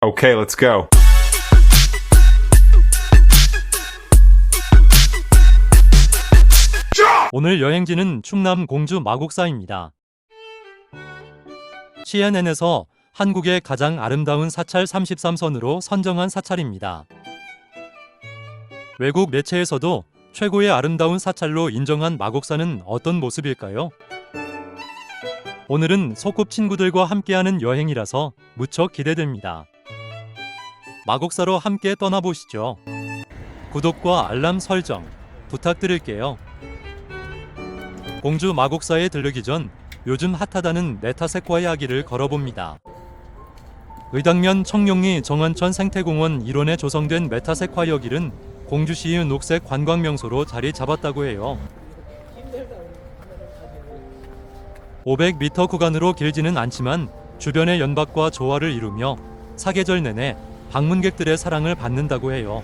Okay, let's go. 오늘 여행지는 충남 공주 마곡사입니다. CNN에서 한국의 가장 아름다운 사찰 33선으로 선정한 사찰입니다. 외국 매체에서도 최고의 아름다운 사찰로 인정한 마곡사는 어떤 모습일까요? 오늘은 소꿉 친구들과 함께하는 여행이라서 무척 기대됩니다. 마곡사로 함께 떠나보시죠. 구독과 알람 설정 부탁드릴게요. 공주 마곡사에 들르기 전 요즘 핫하다는 메타세과 이야기를 걸어봅니다. 의당면 청룡리 정원천 생태공원 일원에 조성된 메타세콰이어 길은 공주시의 녹색 관광 명소로 자리 잡았다고 해요. 500m 구간으로 길지는 않지만 주변의 연박과 조화를 이루며 사계절 내내 방문객들의 사랑을 받는다고 해요.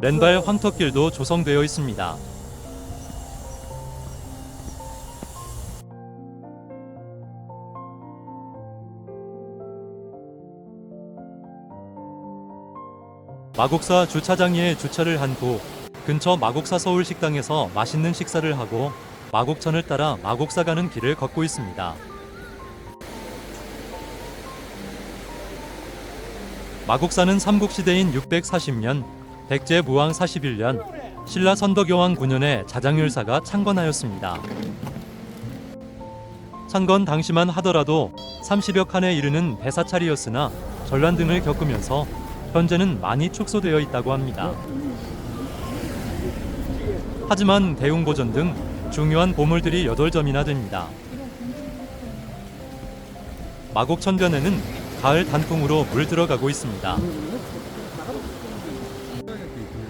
맨발 황토길도 조성되어 있습니다. 마곡사 주차장에 주차를 한 후 근처 마곡사 서울 식당에서 맛있는 식사를 하고 마곡천을 따라 마곡사 가는 길을 걷고 있습니다. 마곡사는 삼국시대인 640년 백제 무왕 41년 신라 선덕여왕 9년에 자장율사가 창건하였습니다. 창건 당시만 하더라도 30여 칸에 이르는 배사찰이었으나 전란 등을 겪으면서 현재는 많이 축소되어 있다고 합니다. 하지만 대웅보전 등 중요한 보물들이 8점이나 됩니다. 마곡천변에는 가을 단풍으로 물 들어가고 있습니다.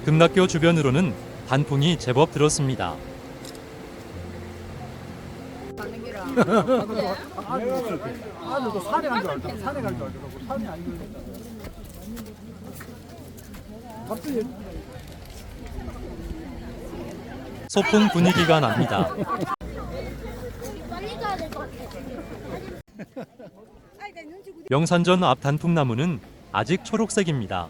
금락교 주변으로는 단풍이 제법 들었습니다. 갑자기 소풍 분위기가 납니다. 명산전 앞 단풍나무는 아직 초록색입니다.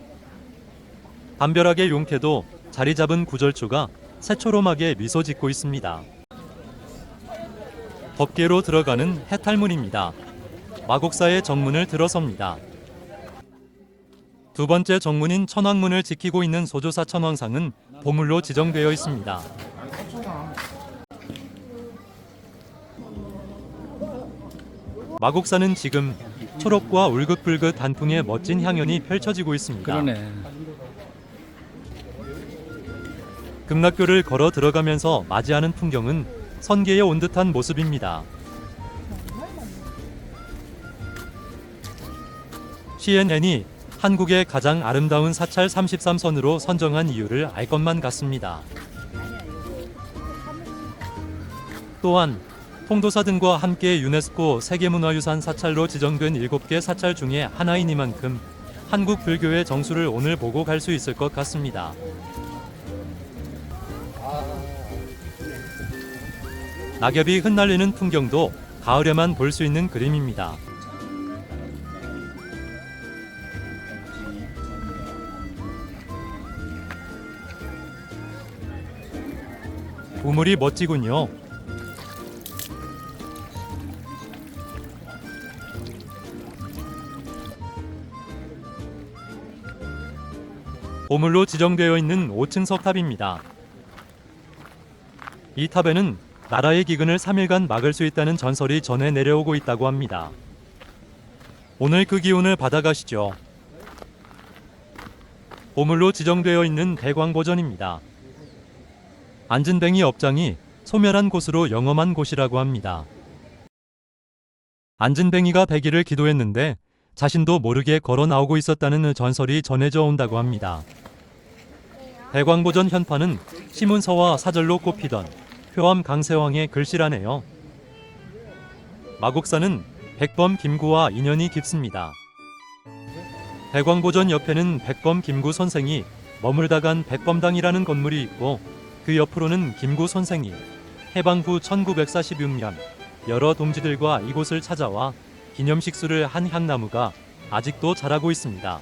담벼락의 용태도 자리 잡은 구절초가 새초롬하게 미소 짓고 있습니다. 덮개로 들어가는 해탈문입니다. 마곡사의 정문을 들어섭니다. 두 번째 정문인 천왕문을 지키고 있는 소조사 천왕상은 보물로 지정되어 있습니다. 마곡사는 지금 초록과 울긋불긋 단풍의 멋진 향연이 펼쳐지고 있습니다. 그러네. 금락교를 걸어 들어가면서 맞이하는 풍경은 선계에 온 듯한 모습입니다. CNN이 한국의 가장 아름다운 사찰 33선으로 선정한 이유를 알 것만 같습니다. 또한 통도사 등과 함께 유네스코 세계문화유산 사찰로 지정된 7개 사찰 중에 하나이니만큼 한국 불교의 정수를 오늘 보고 갈 수 있을 것 같습니다. 낙엽이 흩날리는 풍경도 가을에만 볼 수 있는 그림입니다. 우물이 멋지군요. 보물로 지정되어 있는 5층 석탑입니다. 이 탑에는 나라의 기근을 3일간 막을 수 있다는 전설이 전해 내려오고 있다고 합니다. 오늘 그 기운을 받아가시죠. 보물로 지정되어 있는 대광보전입니다. 안진뱅이 업장이 소멸한 곳으로 영험한 곳이라고 합니다. 안진뱅이가 백일을 기도했는데 자신도 모르게 걸어 나오고 있었다는 전설이 전해져 온다고 합니다. 대광보전 현판은 시문서와 사절로 꼽히던 표암 강세왕의 글씨라네요. 마곡사는 백범 김구와 인연이 깊습니다. 대광보전 옆에는 백범 김구 선생이 머물다 간 백범당이라는 건물이 있고 그 옆으로는 김구 선생이 해방 후 1946년 여러 동지들과 이곳을 찾아와 기념식수를 한 향나무가 아직도 자라고 있습니다.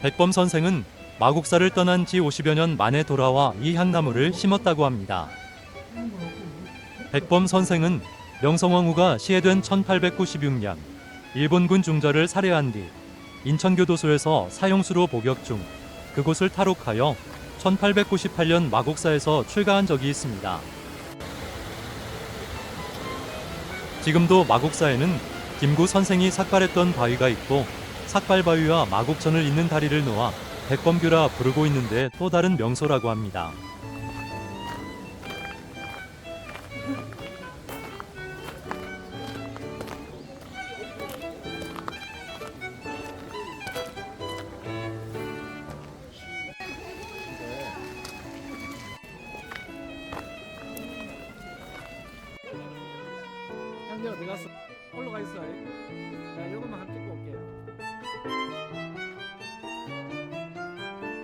백범 선생은 마곡사를 떠난 지 50여 년 만에 돌아와 이 향나무를 심었다고 합니다. 백범 선생은 명성황후가 시해된 1896년 일본군 중절을 살해한 뒤 인천교도소에서 사형수로 복역 중 그곳을 탈옥하여 1898년 마곡사에서 출가한 적이 있습니다. 지금도 마곡사에는 김구 선생이 삭발했던 바위가 있고 삭발 바위와 마곡천을 잇는 다리를 놓아 백범교라 부르고 있는데 또 다른 명소라고 합니다.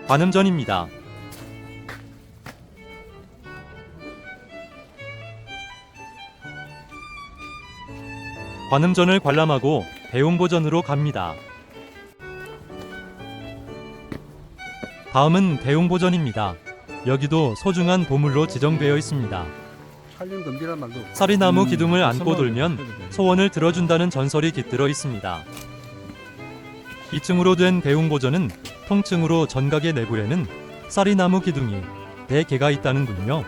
관음전입니다. 관음전을 관람하고 대웅보전으로 갑니다. 다음은 대웅보전입니다. 여기도 소중한 보물로 지정되어 있습니다. 사리나무 음, 기둥을 안고 선반 돌면. 소원을 들어준다는 전설이 깃들어 있습니다. 2층으로 된 대웅보전은 통층으로 전각의 내부에는 쌀이나무 기둥이 4개가 있다는군요.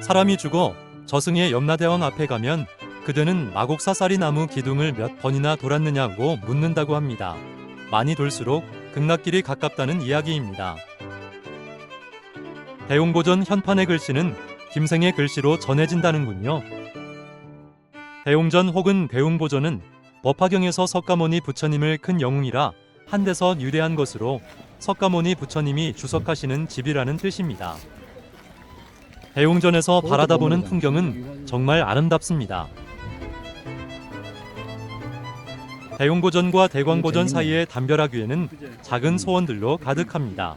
사람이 죽어 저승의 염라대왕 앞에 가면 그대는 마곡사 쌀이나무 기둥을 몇 번이나 돌았느냐고 묻는다고 합니다. 많이 돌수록 극락길이 가깝다는 이야기입니다. 대웅보전 현판의 글씨는 김생의 글씨로 전해진다는군요. 대웅전 혹은 대웅보전은 법화경에서 석가모니 부처님을 큰 영웅이라 한 데서 유래한 것으로 석가모니 부처님이 주석하시는 집이라는 뜻입니다. 대웅전에서 바라다 보는 풍경은 정말 아름답습니다. 대웅보전과 대광보전 사이의 담벼락 위에는 작은 소원들로 가득합니다.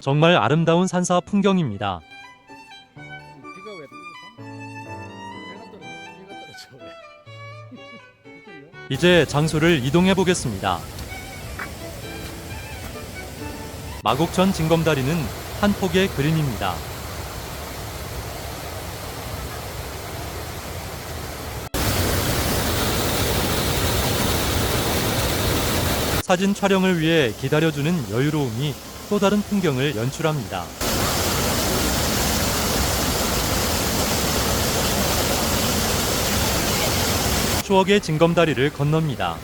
정말 아름다운 산사 풍경입니다. 이제 장소를 이동해 보겠습니다. 마곡천 징검다리는 한 폭의 그림입니다. 사진 촬영을 위해 기다려주는 여유로움이 또 다른 풍경을 연출합니다. 추억의 징검다리를 건넙니다.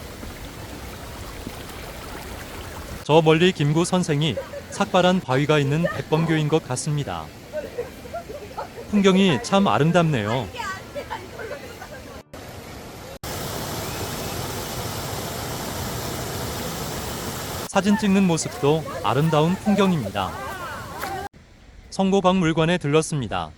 저 멀리 김구 선생이 삭발한 바위가 있는 백범교인 것 같습니다. 풍경이 참 아름답네요. 사진 찍는 모습도 아름다운 풍경입니다. 성고박물관에 들렀습니다.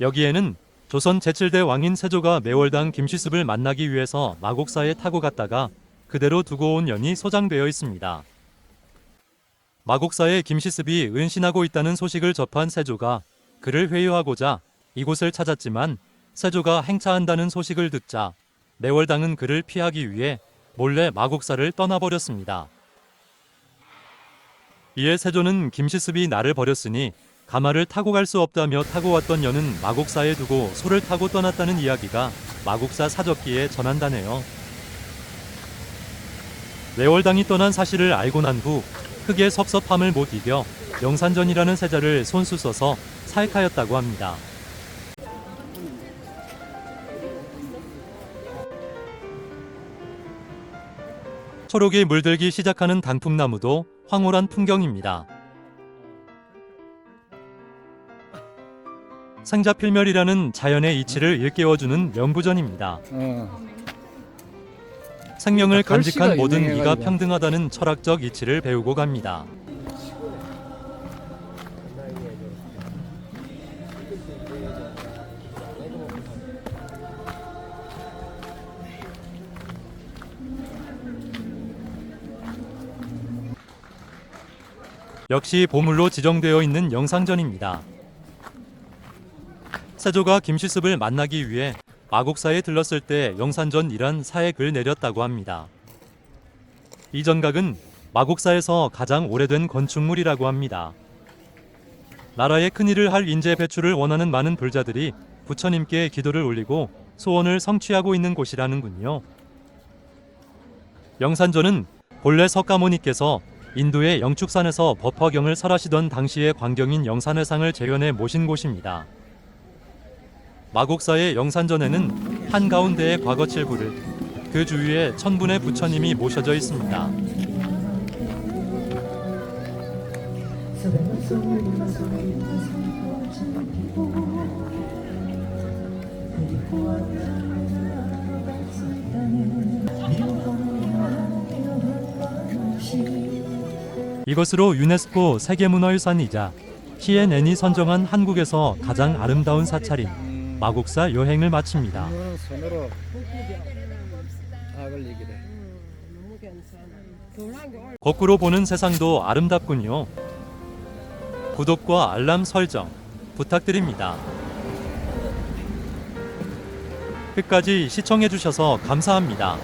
여기에는 조선 제7대 왕인 세조가 매월당 김시습을 만나기 위해서 마곡사에 타고 갔다가 그대로 두고 온 연이 소장되어 있습니다. 마곡사에 김시습이 은신하고 있다는 소식을 접한 세조가 그를 회유하고자 이곳을 찾았지만 세조가 행차한다는 소식을 듣자 매월당은 그를 피하기 위해 몰래 마곡사를 떠나버렸습니다. 이에 세조는 김시습이 나를 버렸으니 가마를 타고 갈 수 없다며 타고 왔던 여는 마곡사에 두고 소를 타고 떠났다는 이야기가 마곡사 사적기에 전한다네요. 외월당이 떠난 사실을 알고 난후 흑의 섭섭함을 못 이겨 영산전이라는 세자를 손수 써서 사익하였다고 합니다. 초록이 물들기 시작하는 단풍나무도 황홀한 풍경입니다. 상자필멸이라는 자연의 이치를 일깨워주는 명구전입니다. 어. 생명을 간직한 모든 이가 평등하다는 철학적 이치를 배우고 갑니다. 역시 보물로 지정되어 있는 영상전입니다. 세조가 김시습을 만나기 위해 마곡사에 들렀을 때 영산전이란 사액을 내렸다고 합니다. 이 전각은 마곡사에서 가장 오래된 건축물이라고 합니다. 나라의 큰일을 할 인재 배출을 원하는 많은 불자들이 부처님께 기도를 올리고 소원을 성취하고 있는 곳이라는군요. 영산전은 본래 석가모니께서 인도의 영축산에서 법화경을 설하시던 당시의 광경인 영산회상을 재현해 모신 곳입니다. 마곡사의 영산전에는 한가운데에 과거 칠부를 그 주위에 천분의 부처님이 모셔져 있습니다. 이것으로 유네스코 세계문화유산이자 CNN이 선정한 한국에서 가장 아름다운 사찰인 마곡사 여행을 마칩니다. 이거는 손으로 이기래. 거꾸로 보는 세상도 아름답군요. 구독과 알람 설정 부탁드립니다. 끝까지 시청해주셔서 감사합니다.